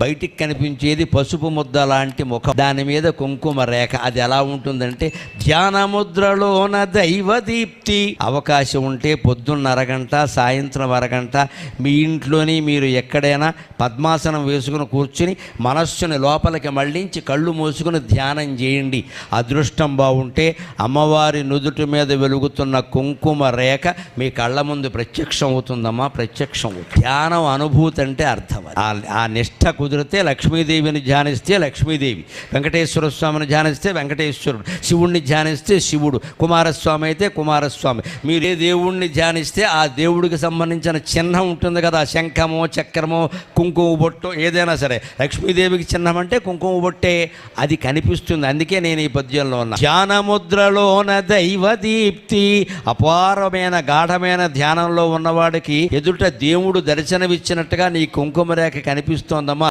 బయటికి కనిపించేది పసుపు ముద్ద లాంటి ముఖం. దాని మీద కుంకుమ రేఖ. అది ఎలా ఉంటుందంటే ధ్యానముద్రలోన దైవ దీప్తి అవకాశం ఉంటే పొద్దున్న అరగంట సాయంత్రం అరగంట మీ ఇంట్లోని మీరు ఎక్కడైనా పద్మాసనం వేసుకుని కూర్చుని మనస్సుని లోపలికి మళ్ళించి కళ్ళు మూసుకుని ధ్యానం చేయండి. అదృష్టం బాగుంటే అమ్మవారి నుదుటి మీద వెలుగుతున్న కుంకుమ రేఖ మీ కళ్ళ ముందు ప్రత్యక్షం అవుతుందమ్మా ప్రత్యక్షం. ధ్యానం అనుభూతి అంటే అర్థం ఆ- నిష్ట కుదిరితే లక్ష్మీదేవిని ధ్యానిస్తే లక్ష్మీదేవి వెంకటేశ్వర స్వామిని ధ్యానిస్తే వెంకటేశ్వరుడు శివుణ్ణి ధ్యానిస్తే శివుడు కుమారస్వామి అయితే కుమారస్వామి. మీరు ఏ దేవుణ్ణి ధ్యానిస్తే ఆ దేవుడికి సంబంధించిన చిహ్నం ఉంటుంది కదా శంఖమో చక్రమో కుంకుమ బొట్టు ఏదైనా సరే లక్ష్మీదేవికి చిహ్నం అంటే కుంకుమ బొట్టే అది కనిపిస్తుంది. అందుకే నేను ఈ పద్యంలో ఉన్నా. ధ్యానముద్రలోన దైవ దీప్తి అపారమైన గాఢమైన ధ్యానంలో ఉన్నవాడికి ఎదుట దేవుడు దర్శనమిచ్చినట్టుగా నీ కుంకుమ రేఖ కనిపిస్తోందమ్మా.